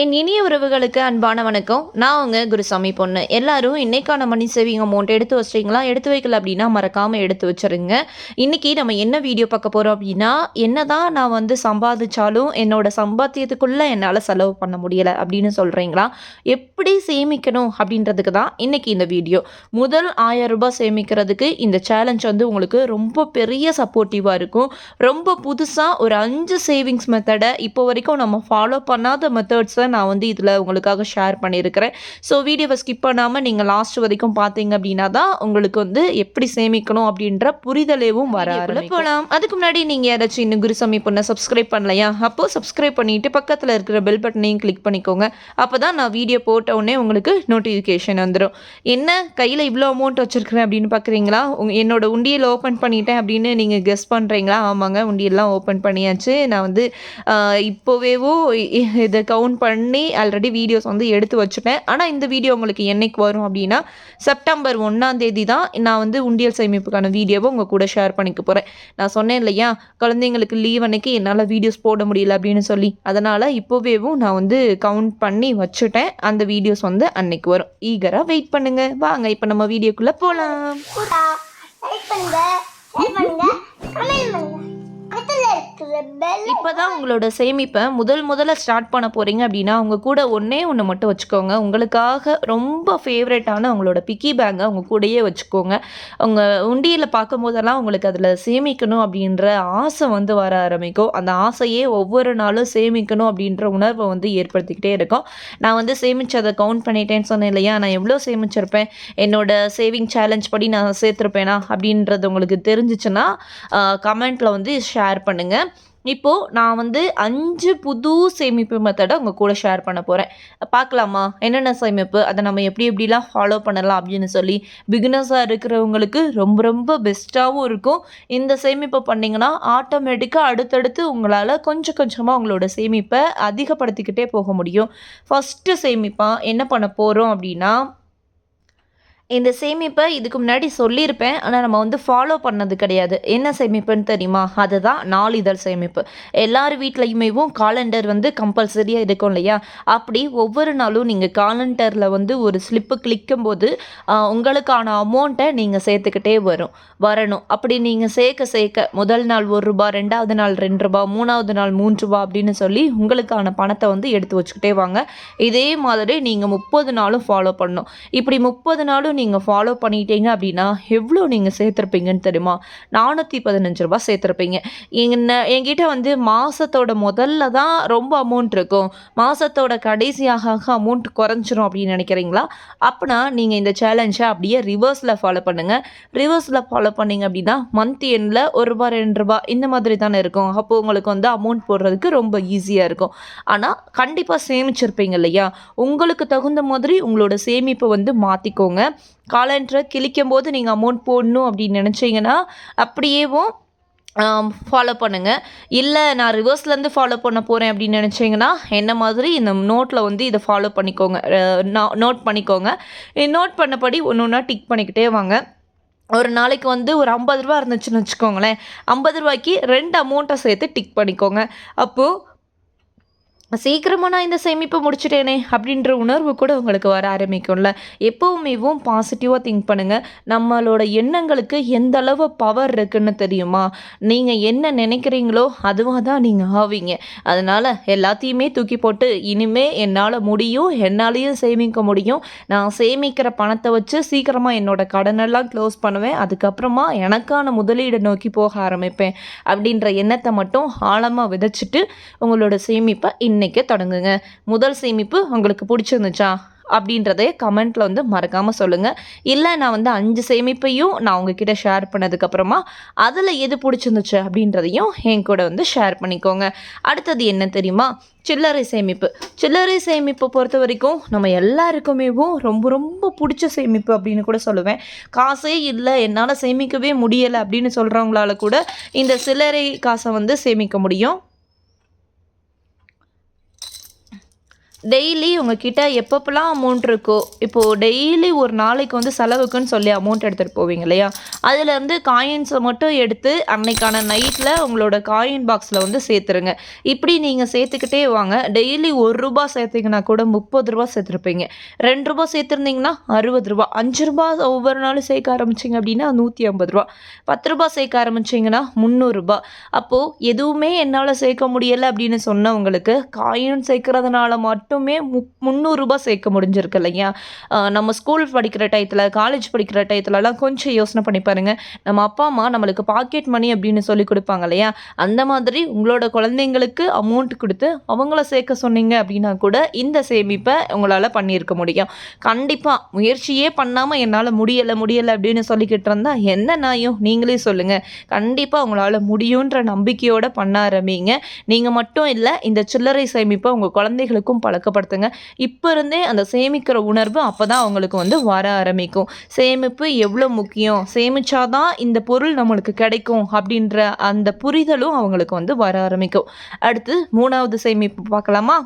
என் இனிய உறவுகளுக்கு அன்பான வணக்கம். நான் உங்க குருசாமி பொண்ணு. எல்லாரும் இன்னைக்கான மணி சேவிங் அமௌண்ட் எடுத்து வச்சிட்டீங்களா? எடுத்து வைக்கல அப்படின்னா மறக்காமல் எடுத்து வச்சிருங்க. இன்னைக்கு நம்ம என்ன வீடியோ பார்க்க போகிறோம் அப்படின்னா என்ன தான் நான் வந்து சம்பாதிச்சாலும் என்னோட சம்பாத்தியத்துக்குள்ளே என்னால் செலவு பண்ண முடியலை அப்படின்னு சொல்கிறீங்களா எப்படி சேமிக்கணும் அப்படின்றதுக்கு தான் இன்றைக்கி இந்த வீடியோ முதல் ஆயிரம் ரூபாய் சேமிக்கிறதுக்கு இந்த சேலஞ்ச் வந்து உங்களுக்கு ரொம்ப பெரிய சப்போர்ட்டிவாக இருக்கும். ரொம்ப புதுசாக ஒரு அஞ்சு சேவிங்ஸ் மெத்தடை இப்போ வரைக்கும் நம்ம ஃபாலோ பண்ணாத மெத்தட்ஸை நான் வந்து இதில் உங்களுக்காக ஷேர் பண்ணியிருக்கிறேன். ஸோ வீடியோவை ஸ்கிப் பண்ணாமல் நீங்கள் லாஸ்ட் வரைக்கும் பார்த்தீங்க அப்படின்னா தான் உங்களுக்கு வந்து எப்படி சேமிக்கணும் அப்படின்ற புரிதலேவும் வர போகலாம் அதுக்கு முன்னாடி நீங்கள் யாராச்சும் இன்னும் குருசாமி பொண்ணை சப்ஸ்கிரைப் பண்ணலையா? அப்போது சப்ஸ்கிரைப் பண்ணிட்டு பக்கத்தில் இருக்கிற பெல் பட்டனையும் கிளிக் பண்ணிக்கோங்க. அப்போ தான் நான் வீடியோ போட்ட உடனே உங்களுக்கு நோட்டிஃபிகேஷன் வந்துடும் என்ன? கையில் இவ்வளோ அமௌண்ட் வச்சுருக்கிறேன் அப்படின்னு பார்க்குறீங்களா? உங்க என்னோட உண்டியல் ஓப்பன் பண்ணிட்டேன் அப்படின்னு நீங்கள் கெஸ் பண்ணுறீங்களா ஆமாங்க உண்டியல்லாம் ஓப்பன் பண்ணியாச்சு. நான் வந்து இப்போவேவோ இதை கவுண்ட் பண்ணி பண்ணி ஆல்ரெடி வீடியோஸ் வந்து எடுத்து வச்சுட்டேன். ஆனால் இந்த வீடியோ உங்களுக்கு என்னைக்கு வரும் அப்படின்னா செப்டம்பர் ஒன்றாம் தேதி தான் நான் வந்து உண்டியல் சேமிப்புக்கான வீடியோவை உங்கள் கூட ஷேர் பண்ணிக்க போகிறேன் நான் சொன்னேன் இல்லையா குழந்தைங்களுக்கு லீவ் அன்னைக்கு என்னால் வீடியோஸ் போட முடியல அப்படின்னு சொல்லி. அதனால் இப்போவேவும் நான் வந்து கவுண்ட் பண்ணி வச்சுட்டேன். அந்த வீடியோஸ் வந்து அன்னைக்கு வரும். ஈகராக வெயிட் பண்ணுங்கள் வாங்க இப்போ நம்ம வீடியோக்குள்ளே போகலாம் பண்ணுங்க. இப்போதான் உங்களோட சேமிப்பை முதல் முதல்ல ஸ்டார்ட் பண்ண போகிறீங்க அப்படின்னா உங்கள் கூட ஒன்றே ஒன்று மட்டும் வச்சுக்கோங்க. உங்களுக்காக ரொம்ப ஃபேவரட்டான உங்களோட பிக்கி பேங்கை உங்கள் கூடயே வச்சுக்கோங்க. உங்கள் உண்டியில் பார்க்கும் போதெல்லாம் உங்களுக்கு அதில் சேமிக்கணும் அப்படின்ற ஆசை வந்து வர ஆரம்பிக்கும். அந்த ஆசையே ஒவ்வொரு நாளும் சேமிக்கணும் அப்படின்ற உணர்வை வந்து ஏற்படுத்திக்கிட்டே இருக்கும். நான் வந்து சேமிச்சதை கவுண்ட் பண்ணிட்டேன்னு சொன்னேன் இல்லையா? நான் எவ்வளோ சேமிச்சிருப்பேன்? என்னோட சேவிங் சேலஞ்ச் படி நான் சேர்த்துருப்பேனா? அப்படின்றது உங்களுக்கு தெரிஞ்சிச்சுன்னா கமெண்ட்டில் வந்து ஷேர் பண்ணுங்கள் இப்போது நான் வந்து அஞ்சு புது சேமிப்பு மெத்தடை உங்கள் கூட ஷேர் பண்ண போகிறேன் பார்க்கலாமா? என்னென்ன சேமிப்பு? அதை நம்ம எப்படி எப்படிலாம் ஃபாலோ பண்ணலாம் அப்படின்னு சொல்லி பிகினர்ஸாக இருக்கிறவங்களுக்கு ரொம்ப ரொம்ப பெஸ்ட்டாகவும் இருக்கும். இந்த சேமிப்பை பண்ணிங்கன்னா ஆட்டோமேட்டிக்காக அடுத்தடுத்து உங்களால் கொஞ்சம் கொஞ்சமாக உங்களோட சேமிப்பை அதிகப்படுத்திக்கிட்டே போக முடியும். ஃபஸ்ட்டு சேமிப்பாக என்ன பண்ண போகிறோம் அப்படின்னா இந்த சேமிப்பை இதுக்கு முன்னாடி சொல்லியிருப்பேன் ஆனால் நம்ம வந்து ஃபாலோ பண்ணது கிடையாது. என்ன சேமிப்புன்னு தெரியுமா? அதுதான் நாளிதழ் சேமிப்பு. எல்லார் வீட்லையுமேவும் காலண்டர் வந்து கம்பல்சரியாக இருக்கும் இல்லையா? அப்படி ஒவ்வொரு நாளும் நீங்கள் காலண்டரில் வந்து ஒரு ஸ்லிப்பு கிளிக்கும் போது உங்களுக்கான அமௌண்ட்டை நீங்கள் சேர்த்துக்கிட்டே வரும் வரணும். அப்படி நீங்கள் சேர்க்க சேர்க்க முதல் நாள் ஒரு ரூபா ரெண்டாவது நாள் ரெண்டு ரூபா மூணாவது நாள் மூன்று ரூபா அப்படின்னு சொல்லி உங்களுக்கான பணத்தை வந்து எடுத்து வச்சுக்கிட்டே வாங்க. இதே மாதிரி நீங்கள் முப்பது நாளும் ஃபாலோ பண்ணணும். இப்படி முப்பது நாளும் நீங்கள் ஃபாலோ பண்ணிட்டீங்க அப்படின்னா எவ்வளோ நீங்கள் சேர்த்துருப்பீங்கன்னு தெரியுமா? நானூற்றி பதினஞ்சு ரூபா சேர்த்துருப்பீங்க. என்ன என்கிட்ட வந்து மாதத்தோட முதல்ல தான் ரொம்ப அமௌண்ட் இருக்கும். மாதத்தோட கடைசியாக அமௌண்ட் குறைஞ்சிரும் அப்படின்னு நினைக்கிறீங்களா? அப்படின்னா நீங்கள் இந்த சேலஞ்சை அப்படியே ரிவர்ஸில் ஃபாலோ பண்ணுங்கள் ரிவர்ஸில் ஃபாலோ பண்ணீங்க அப்படின்னா மந்த் எண்டில் ஒரு ரூபா ரெண்டு ரூபா இந்த மாதிரி தானே இருக்கும். அப்போது உங்களுக்கு வந்து அமௌண்ட் போடுறதுக்கு ரொம்ப ஈஸியாக இருக்கும். ஆனால் கண்டிப்பாக சேமிச்சிருப்பீங்க இல்லையா? உங்களுக்கு தகுந்த மாதிரி உங்களோட சேமிப்பை வந்து மாற்றிக்கோங்க காலண்டரை கிழிக்கும் போது நீங்கள் அமௌண்ட் போடணும் அப்படின்னு நினச்சிங்கன்னா அப்படியேவும் ஃபாலோ பண்ணுங்கள் இல்லை நான் ரிவர்ஸ்லேருந்து ஃபாலோ பண்ண போகிறேன் அப்படின்னு நினச்சிங்கன்னா என்ன மாதிரி இந்த நோட்டில் வந்து இதை ஃபாலோ பண்ணிக்கோங்க. நோட் பண்ணிக்கோங்க. நோட் பண்ணபடி ஒன்று ஒன்றா டிக் பண்ணிக்கிட்டே வாங்க. ஒரு நாளைக்கு வந்து ஒரு ஐம்பது ரூபா இருந்துச்சுன்னு வச்சுக்கோங்களேன். ஐம்பது ரூபாய்க்கு ரெண்டு அமௌண்ட்டை சேர்த்து டிக் பண்ணிக்கோங்க. அப்போது சீக்கிரமாக நான் இந்த சேமிப்பை முடிச்சிட்டேனே அப்படின்ற உணர்வு கூட உங்களுக்கு வர ஆரம்பிக்கும்ல. எப்போவுமேவும் பாசிட்டிவாக திங்க் பண்ணுங்கள் நம்மளோட எண்ணங்களுக்கு எந்த அளவு பவர் இருக்குன்னு தெரியுமா? நீங்கள் என்ன நினைக்கிறீங்களோ அதுவாக தான் நீங்கள் ஆவீங்க. அதனால் எல்லாத்தையுமே தூக்கி போட்டு இனிமே என்னால் முடியும் என்னாலேயும் சேமிக்க முடியும். நான் சேமிக்கிற பணத்தை வச்சு சீக்கிரமாக என்னோட கடனெல்லாம் க்ளோஸ் பண்ணுவேன். அதுக்கப்புறமா எனக்கான முதலீடு நோக்கி போக ஆரம்பிப்பேன். அப்படின்ற எண்ணத்தை மட்டும் ஆழமாக விதைச்சிட்டு உங்களோட சேமிப்பை இன்றைக்கே தொடங்குங்க. முதல் சேமிப்பு உங்களுக்கு பிடிச்சிருந்துச்சா? அப்படின்றதைய கமெண்ட்டில் வந்து மறக்காமல் சொல்லுங்கள் இல்லை நான் வந்து அஞ்சு சேமிப்பையும் நான் உங்ககிட்ட ஷேர் பண்ணதுக்கப்புறமா அதில் எது பிடிச்சிருந்துச்சு அப்படின்றதையும் என் கூட வந்து ஷேர் பண்ணிக்கோங்க. அடுத்தது என்ன தெரியுமா? சில்லறை சேமிப்பு. சில்லறை சேமிப்பை பொறுத்த வரைக்கும் நம்ம எல்லாருக்குமேவும் ரொம்ப ரொம்ப பிடிச்ச சேமிப்பு அப்படின்னு கூட சொல்லுவேன். காசே இல்லை என்னால் சேமிக்கவே முடியலை அப்படின்னு சொல்கிறவங்களால கூட இந்த சில்லறை காசை வந்து சேமிக்க முடியும். டெய்லி உங்ககிட்ட எப்பப்பெல்லாம் அமௌண்ட் இருக்கோ இப்போது டெய்லி ஒரு நாளைக்கு வந்து செலவுக்குன்னு சொல்லி அமௌண்ட் எடுத்துகிட்டு போவீங்க இல்லையா? அதுலேருந்து காயின்ஸை மட்டும் எடுத்து அன்னைக்கான நைட்டில் உங்களோட காயின் பாக்ஸில் வந்து சேர்த்துருங்க. இப்படி நீங்கள் சேர்த்துக்கிட்டே வாங்க. டெய்லி ஒரு ரூபா சேர்த்திங்கன்னா கூட முப்பது ரூபா சேர்த்துருப்பீங்க. ரெண்டு ரூபா சேர்த்துருந்தீங்கன்னா அறுபது ரூபா அஞ்சு ரூபா ஒவ்வொரு நாளும் சேர்க்க ஆரம்பிச்சிங்க அப்படின்னா நூற்றி ஐம்பது ரூபா பத்து ரூபா சேர்க்க ஆரம்பிச்சிங்கன்னா முந்நூறுரூபா அப்போது எதுவுமே என்னால் சேர்க்க முடியலை அப்படின்னு சொன்னவங்களுக்கு காயின் சேர்க்கறதுனால மட்டும் மட்டுமே மு முந்நூறுரூபா சேர்க்க முடிஞ்சிருக்கு இல்லையா? நம்ம ஸ்கூல் படிக்கிற டயத்தில் காலேஜ் படிக்கிற டயத்துலலாம் கொஞ்சம் யோசனை பண்ணி பாருங்கள் நம்ம அப்பா அம்மா நம்மளுக்கு பாக்கெட் மணி அப்படின்னு சொல்லி கொடுப்பாங்க இல்லையா? அந்த மாதிரி உங்களோட குழந்தைங்களுக்கு அமௌண்ட் கொடுத்து அவங்கள சேர்க்க சொன்னீங்க அப்படின்னா கூட இந்த சேமிப்பை உங்களால் பண்ணியிருக்க முடியும். கண்டிப்பாக முயற்சியே பண்ணாமல் என்னால் முடியலை முடியலை அப்படின்னு சொல்லிக்கிட்டு இருந்தால் என்ன நாயும் நீங்களே சொல்லுங்கள் கண்டிப்பாக உங்களால் முடியுன்ற நம்பிக்கையோடு பண்ண ஆரம்பிங்க. நீங்கள் மட்டும் இல்லை இந்த சில்லறை சேமிப்பை உங்கள் குழந்தைகளுக்கும் பழக்கப்படுத்துங்க இப்போ இருந்தே அந்த சேமிக்கிற உணர்வு அப்போ தான் அவங்களுக்கு வந்து வர ஆரம்பிக்கும். சேமிப்பு எவ்வளோ முக்கியம்? சேமிச்சாதான் இந்த பொருள் நம்மளுக்கு கிடைக்கும் அப்படின்ற அந்த புரிதலும் அவங்களுக்கு வந்து வர ஆரம்பிக்கும். அடுத்து மூணாவது சேமிப்பு பார்க்கலாமா?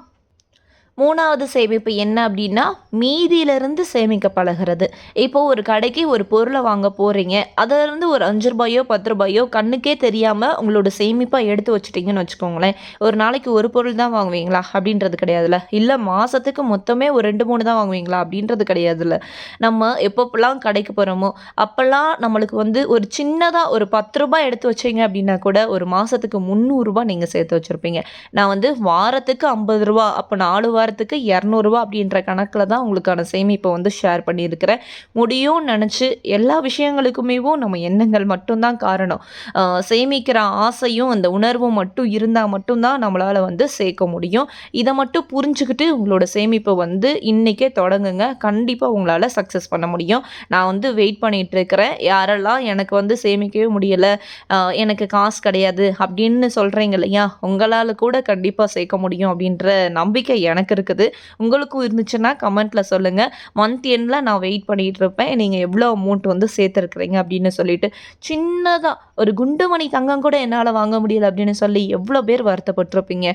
மூணாவது சேமிப்பு என்ன அப்படின்னா மீதியிலிருந்து சேமிக்க பழகிறது இப்போ ஒரு கடைக்கு ஒரு பொருளை வாங்க போகிறீங்க அதிலிருந்து ஒரு அஞ்சு ரூபாயோ பத்து ரூபாயோ கண்ணுக்கே தெரியாமல் உங்களோட சேமிப்பாக எடுத்து வச்சிட்டிங்கன்னு வச்சுக்கோங்களேன். ஒரு நாளைக்கு ஒரு பொருள் தான் வாங்குவீங்களா? அப்படின்றது கிடையாதுல்ல. இல்லை மாதத்துக்கு மொத்தமே ஒரு ரெண்டு மூணு தான் வாங்குவீங்களா? அப்படின்றது கிடையாதுல்ல. நம்ம எப்பப்பெல்லாம் கடைக்கு போகிறோமோ அப்போல்லாம் நம்மளுக்கு வந்து ஒரு சின்னதாக ஒரு பத்து ரூபாய் எடுத்து வச்சீங்க அப்படின்னா கூட ஒரு மாதத்துக்கு முந்நூறுரூபா நீங்கள் சேர்த்து வச்சுருப்பீங்க. நான் வந்து வாரத்துக்கு ஐம்பது ரூபா அப்போ நாலு வாரத்துக்கு இரநூறுவா அப்படின்ற கணக்கில் தான் உங்களுக்கான சேமிப்பை வந்து ஷேர் பண்ணியிருக்கிறேன். முடியும்னு நினச்சி எல்லா விஷயங்களுக்குமேவும் நம்ம எண்ணங்கள் மட்டும்தான் காரணம். சேமிக்கிற ஆசையும் அந்த உணர்வும் மட்டும் இருந்தால் மட்டும்தான் நம்மளால் வந்து சேர்க்க முடியும். இதை மட்டும் புரிஞ்சுக்கிட்டு உங்களோட சேமிப்பை வந்து இன்றைக்கே தொடங்குங்க. கண்டிப்பாக உங்களால் சக்ஸஸ் பண்ண முடியும். நான் வந்து வெயிட் பண்ணிகிட்டு இருக்கிறேன். யாரெல்லாம் எனக்கு வந்து சேமிக்கவே முடியலை எனக்கு காசு கிடையாது அப்படின்னு சொல்கிறீங்க இல்லையா? உங்களால் கூட கண்டிப்பாக சேர்க்க முடியும் அப்படின்ற நம்பிக்கை எனக்கு இருக்குது. உங்களுக்கும் இருந்துச்சுன்னா கமெண்ட்டில் சொல்லுங்கள் மந்த் எண்டில் நான் வெயிட் பண்ணிகிட்டு இருப்பேன். நீங்கள் எவ்வளோ அமௌண்ட் வந்து சேர்த்துருக்குறீங்க அப்படின்னு சொல்லிட்டு சின்னதாக ஒரு குண்டுமணி தங்கம் கூட என்னால் வாங்க முடியல அப்படின்னு சொல்லி எவ்வளோ பேர் வருத்தப்பட்டிருப்பீங்க.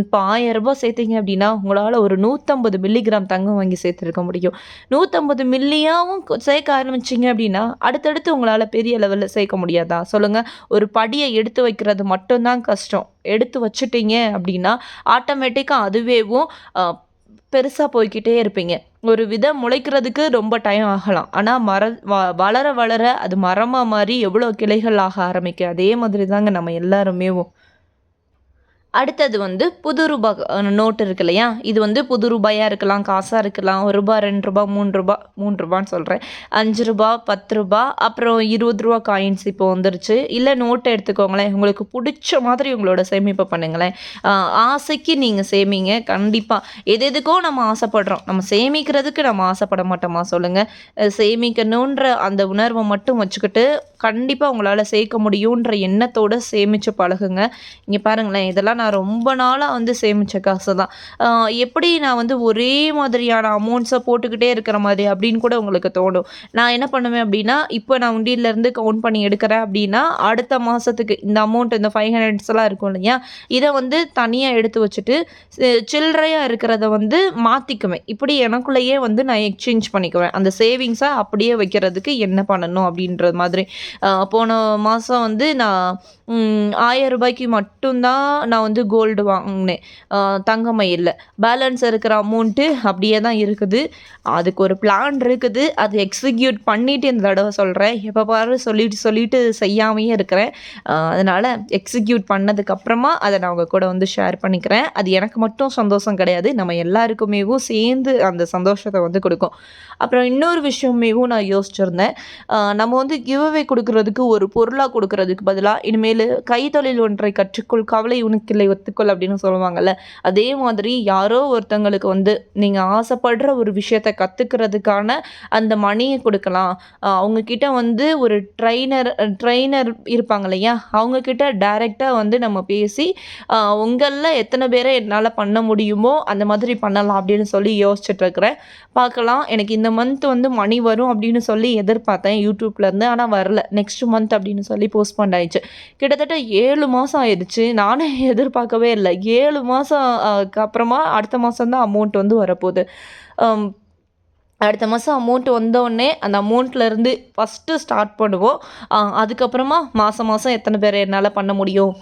இப்போ ஆயிரம் ரூபாய் சேர்த்தீங்க அப்படின்னா உங்களால் ஒரு நூற்றம்பது மில்லிகிராம் தங்கம் வாங்கி சேர்த்துருக்க முடியும். நூற்றம்பது மில்லியாவும் சேர்க்க ஆரம்பிச்சிங்க அப்படின்னா அடுத்தடுத்து உங்களால் பெரிய லெவலில் சேர்க்க முடியாதா? சொல்லுங்கள் ஒரு படியை எடுத்து வைக்கிறது மட்டும்தான் கஷ்டம். எடுத்து வச்சுட்டீங்க அப்படின்னா ஆட்டோமேட்டிக்காக அதுவேவும் பெருசாக போய்க்கிட்டே இருப்பீங்க. ஒரு விதை முளைக்கிறதுக்கு ரொம்ப டைம் ஆகலாம். ஆனால் மர வ வளர வளர அது மரமாக மாறி எவ்வளோ கிளைகள் ஆக ஆரம்பிக்கும். அதே மாதிரி தாங்க நம்ம எல்லாருமேவும். அடுத்தது வந்து புது ரூபா நோட்டு இருக்கு இல்லையா? இது வந்து புது ரூபாயாக இருக்கலாம் காசாக இருக்கலாம் ஒரு ரூபா ரெண்டு ரூபா மூணு ரூபா மூணு ரூபான்னு சொல்கிறேன் அஞ்சு ரூபா பத்து ரூபா அப்புறம் இருபது ரூபா காயின்ஸ் இப்போ வந்துருச்சு. இல்லை நோட்டை எடுத்துக்கோங்களேன் உங்களுக்கு பிடிச்ச மாதிரி உங்களோட சேமிப்பை பண்ணுங்களேன். ஆசைக்கு நீங்கள் சேமிங்க கண்டிப்பாக எது எதுக்கோ நம்ம ஆசைப்படுறோம். நம்ம சேமிக்கிறதுக்கு நம்ம ஆசைப்பட மாட்டோமா? சொல்லுங்கள் சேமிக்கணுன்ற அந்த உணர்வை மட்டும் வச்சுக்கிட்டு கண்டிப்பாக உங்களால் சேர்க்க முடியுன்ற எண்ணத்தோடு சேமித்து பழகுங்க. இங்கே பாருங்களேன் இதெல்லாம் நான் ரொம்ப நாளாக வந்து சேமித்த காசு தான் எப்படி நான் வந்து ஒரே மாதிரியான அமௌண்ட்ஸை போட்டுக்கிட்டே இருக்கிற மாதிரி அப்படின்னு கூட உங்களுக்கு தோணும். நான் என்ன பண்ணுவேன் அப்படின்னா இப்போ நான் உண்டியிலேருந்து கவுண்ட் பண்ணி எடுக்கிறேன் அப்படின்னா அடுத்த மாதத்துக்கு இந்த அமௌண்ட் இந்த ஃபைவ் ஹண்ட்ரட்ஸ்லாம் இருக்கும் இல்லையா இதை வந்து தனியாக எடுத்து வச்சுட்டு சில்லறையாக இருக்கிறத வந்து மாற்றிக்குவேன் இப்படி எனக்குள்ளேயே வந்து நான் எக்ஸ்சேஞ்ச் பண்ணிக்குவேன். அந்த சேவிங்ஸை அப்படியே வைக்கிறதுக்கு என்ன பண்ணணும் அப்படின்ற மாதிரி. போன மாதம் வந்து நான் ஆயிரம் ரூபாய்க்கு மட்டும்தான் நான் வந்து கோல்டு வாங்கினேன். ஆஹ் பேலன்ஸ் இருக்கிற அமௌண்ட்டு அப்படியே தான் இருக்குது. அதுக்கு ஒரு பிளான் இருக்குது. அது எக்ஸிக்யூட் பண்ணிவிட்டு இந்த தடவை சொல்கிறேன் எப்போ பாரு சொல்லிட்டு சொல்லிட்டு செய்யாமையே இருக்கிறேன். அதனால் எக்ஸிக்யூட் பண்ணதுக்கப்புறமா அதை நான் உங்கள் கூட வந்து ஷேர் பண்ணிக்கிறேன். அது எனக்கு மட்டும் சந்தோஷம் கிடையாது. நம்ம எல்லாருக்குமேவும் சேர்ந்து அந்த சந்தோஷத்தை வந்து கொடுக்கும். அப்புறம் இன்னொரு விஷயமேவும் நான் யோசிச்சிருந்தேன். நம்ம வந்து கிவ்அவே கொடுக்கறதுக்கு ஒரு பொருளாக கொடுக்கறதுக்கு பதிலாக இனிமேல் கைத்தொழில் ஒன்றை கற்றுக்கொள் கவலை உனக்கில்லை ஒத்துக்கொள் அப்படின்னு சொல்லுவாங்கல்ல. அதே மாதிரி யாரோ ஒருத்தங்களுக்கு வந்து நீங்கள் ஆசைப்படுற ஒரு விஷயத்தை கற்றுக்கிறதுக்கான அந்த மணியை கொடுக்கலாம். அவங்கக்கிட்ட வந்து ஒரு ட்ரைனர் ட்ரைனர் இருப்பாங்க இல்லையா? அவங்கக்கிட்ட டைரெக்டாக வந்து நம்ம பேசி உங்களில் எத்தனை பேரை என்னால் பண்ண முடியுமோ அந்த மாதிரி பண்ணலாம் அப்படின்னு சொல்லி யோசிச்சுட்ருக்குறேன் பார்க்கலாம். எனக்கு இந்த மந்த் வந்து மணி வரும் அப்படின்னு சொல்லி எதிர்பார்த்தேன். யூடியூப்லேருந்து ஆனால் வரல. நெக்ஸ்ட் மந்த் அப்படின்னு சொல்லி போஸ்ட்பாண்ட் ஆயிடுச்சு. கிட்டத்தட்ட ஏழு மாதம் ஆயிடுச்சு. நானே எதிர்பார்க்கவே இல்லை. ஏழு மாதம் அப்புறமா அடுத்த மாதம் தான் அமௌண்ட் வந்து வரப்போகுது. அடுத்த மாதம் அமௌண்ட் வந்தோடனே அந்த அமௌண்ட்லேருந்து ஃபஸ்ட்டு ஸ்டார்ட் பண்ணுவோம். அதுக்கப்புறமா மாதம் மாதம் எத்தனை பேர் என்னால் பண்ண முடியும்?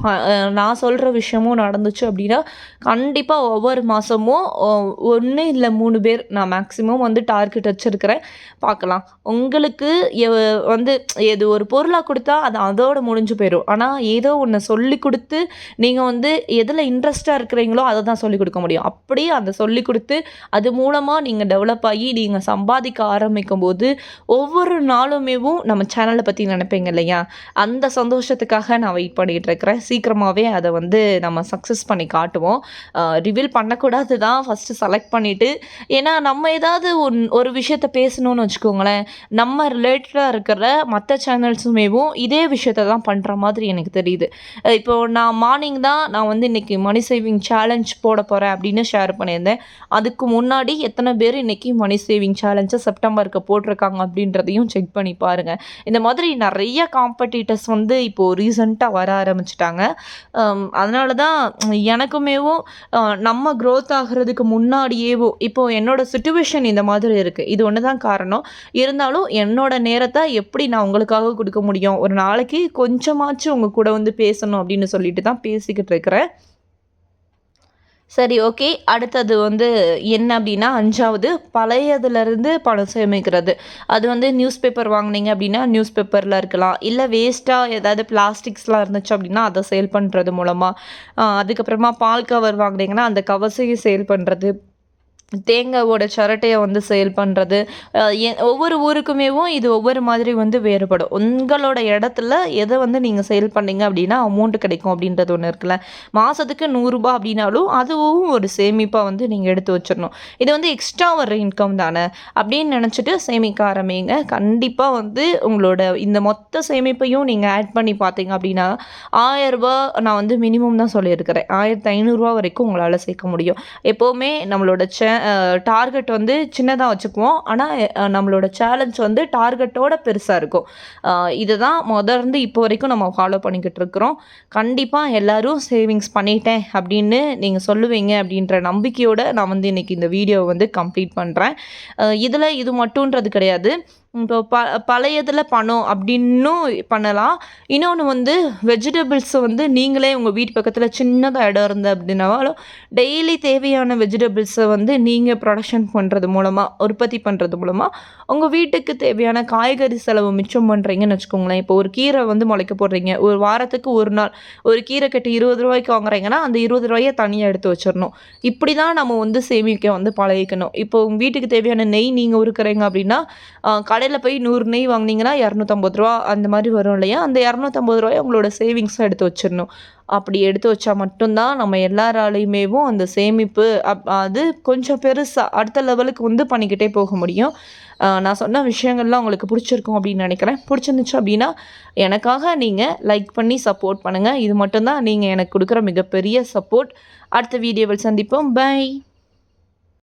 நான் சொல்கிற விஷயமும் நடந்துச்சு அப்படின்னா கண்டிப்பாக ஒவ்வொரு மாதமும் ஒன்று இல்லை மூணு பேர் நான் மேக்ஸிமம் வந்து டார்கெட் வச்சுருக்கிறேன். பார்க்கலாம். உங்களுக்கு எவ- வந்து எது ஒரு பொருளாக கொடுத்தா அது அதோட முடிஞ்சு போயிடும் ஆனால் ஏதோ ஒன்று சொல்லி கொடுத்து நீங்கள் வந்து எதில் இன்ட்ரெஸ்ட்டாக இருக்கிறீங்களோ அதை தான் சொல்லிக் கொடுக்க முடியும். அப்படியே அதை சொல்லி கொடுத்து அது மூலமாக நீங்கள் டெவலப் ஆகி நீங்கள் சம்பாதிக்க ஆரம்பிக்கும் போது ஒவ்வொரு நாளுமேவும் நம்ம சேனலை பற்றி நினைப்பீங்க இல்லையா? அந்த சந்தோஷத்துக்காக நான் வெயிட் பண்ணிகிட்டு இருக்கிறேன் சீக்கிரமாகவே அதை வந்து நம்ம சக்ஸஸ் பண்ணி காட்டுவோம். ரிவீல் பண்ணக்கூடாது தான் ஃபஸ்ட்டு செலக்ட் பண்ணிவிட்டு ஏன்னா நம்ம ஏதாவது ஒன் ஒரு விஷயத்த பேசணும்னு வச்சுக்கோங்களேன். நம்ம ரிலேட்டடாக இருக்கிற மற்ற சேனல்ஸுமேவும் இதே விஷயத்த தான் பண்ணுற மாதிரி எனக்கு தெரியுது. இப்போது இப்போ நான் மார்னிங் தான் நான் வந்து இன்றைக்கி மணி சேவிங் சேலஞ்ச் போட போகிறேன் அப்படின்னு ஷேர் பண்ணியிருந்தேன். அதுக்கு முன்னாடி எத்தனை பேர் இன்றைக்கி மணி சேவிங் சேலஞ்சை செப்டம்பருக்கு போட்டிருக்காங்க அப்படின்றதையும் செக் பண்ணி பாருங்கள் இந்த மாதிரி நிறைய காம்படிட்டர்ஸ் வந்து இப்போது ரீசண்டாக வர ஆரம்பிச்சிட்டாங்க. அதனால தான் எனக்குமேவும் நம்ம க்ரோத் ஆகிறதுக்கு முன்னாடியேவோ இப்போது என்னோட சுச்சுவேஷன் இந்த மாதிரி இருக்குது இது ஒன்று தான் காரணம். இருந்தாலும் என்னோட நேரத்தை எப்படி நான் உங்களுக்காக கொடுக்க முடியும்? ஒரு நாளைக்கு கொஞ்சமாச்சும் உங்கள் கூட வந்து பேசணும் அப்படின்னு சொல்லிட்டு தான் பேசிக்கிட்டு இருக்கிறேன். சரி ஓகே. அடுத்தது வந்து என்ன அப்படின்னா அஞ்சாவது பழையதுலேருந்து பணம் சேமிக்கிறது. அது வந்து நியூஸ் பேப்பர் வாங்குனீங்க அப்படின்னா நியூஸ் பேப்பரில் இருக்கலாம். இல்லை வேஸ்ட்டாக ஏதாவது பிளாஸ்டிக்ஸ்லாம் இருந்துச்சு அப்படின்னா அதை சேல் பண்ணுறது மூலமாக அதுக்கப்புறமா பால் கவர் வாங்கினீங்கன்னா அந்த கவர்ஸையும் சேல் பண்ணுறது தேங்காவோட சிரட்டையை வந்து சேல் பண்ணுறது ஒவ்வொரு ஊருக்குமேவும் இது ஒவ்வொரு மாதிரி வந்து வேறுபடும். உங்களோட இடத்துல எதை வந்து நீங்கள் சேல் பண்ணீங்க அப்படின்னா அமௌண்ட் கிடைக்கும் அப்படின்றது ஒன்று இருக்குல்ல. மாதத்துக்கு நூறுரூபா அப்படின்னாலும் அதுவும் ஒரு சேமிப்பாக வந்து நீங்கள் எடுத்து வச்சிடணும். இது வந்து எக்ஸ்ட்ரா வர இன்கம் தானே. அப்படின்னு நினச்சிட்டு சேமிக்க ஆரம்பிங்க. கண்டிப்பாக வந்து உங்களோட இந்த மொத்த சேமிப்பையும் நீங்கள் ஆட் பண்ணி பார்த்தீங்க அப்படின்னா ஆயரரூபா நான் வந்து மினிமம் தான் சொல்லியிருக்கிறேன். ஆயிரத்தி ஐநூறுரூவா வரைக்கும் உங்களால் சேர்க்க முடியும். எப்போவுமே நம்மளோட சே டார்கெட் வந்து சின்னதாக வச்சுக்குவோம். ஆனால் நம்மளோட சேலஞ்ச் வந்து டார்கெட்டோட பெருசாக இருக்கும். அஹ் இதுதான் முதர்ந்து இப்போ வரைக்கும் நம்ம ஃபாலோ பண்ணிக்கிட்டு இருக்கிறோம். கண்டிப்பாக எல்லாரும் சேவிங்ஸ் பண்ணிட்டேன் அப்படின்னு நீங்கள் சொல்லுவீங்க அப்படின்ற நம்பிக்கையோடு நான் வந்து இன்றைக்கி இந்த வீடியோவை வந்து கம்ப்ளீட் பண்ணுறேன் இதில் இது மட்டுன்றது கிடையாது. இப்போ ப பழையதில் பணம் அப்படின்னும் பண்ணலாம். இன்னொன்று வந்து வெஜிடபிள்ஸை வந்து நீங்களே உங்கள் வீட்டு பக்கத்தில் சின்னதாக இடம் இருந்த அப்படின்னாலும் டெய்லி தேவையான வெஜிடபிள்ஸை வந்து நீங்கள் ப்ரொடக்ஷன் பண்ணுறது மூலமாக உற்பத்தி பண்ணுறது மூலமாக உங்கள் வீட்டுக்கு தேவையான காய்கறி செலவு மிச்சம் பண்ணுறீங்கன்னு வச்சுக்கோங்களேன். இப்போ ஒரு கீரை வந்து முளைக்க போடுறீங்க. ஒரு வாரத்துக்கு ஒரு நாள் ஒரு கீரை கட்டி இருபது ரூபாய்க்கு வாங்குறீங்கன்னா அந்த இருபது ரூபாயை தனியாக எடுத்து வச்சிடணும். இப்படி தான் நம்ம வந்து சேமிக்க வந்து பழகிக்கணும். இப்போ உங்கள் வீட்டுக்கு தேவையான நெய் நீங்கள் உருக்குறீங்க அப்படின்னா கடையில் போய் நூறு நெய் வாங்குனீங்கன்னா இரநூத்தம்பது ரூபா அந்த மாதிரி வரும் இல்லையா? அந்த இரநூத்தம்பது ரூபாயை உங்களோட சேவிங்ஸாக எடுத்து வச்சிடணும். அப்படி எடுத்து வச்சா மட்டும்தான் நம்ம எல்லாராலையுமேவும் அந்த சேமிப்பு அப் அது கொஞ்சம் பெருசாக அடுத்த லெவலுக்கு வந்து பண்ணிக்கிட்டே போக முடியும். நான் சொன்ன விஷயங்கள்லாம் உங்களுக்கு பிடிச்சிருக்கும் அப்படின்னு நினைக்கிறேன். பிடிச்சிருந்துச்சு அப்படின்னா எனக்காக நீங்கள் லைக் பண்ணி சப்போர்ட் பண்ணுங்கள் இது மட்டும்தான் நீங்கள் எனக்கு கொடுக்குற மிகப்பெரிய சப்போர்ட் அடுத்த வீடியோவில் சந்திப்போம். பை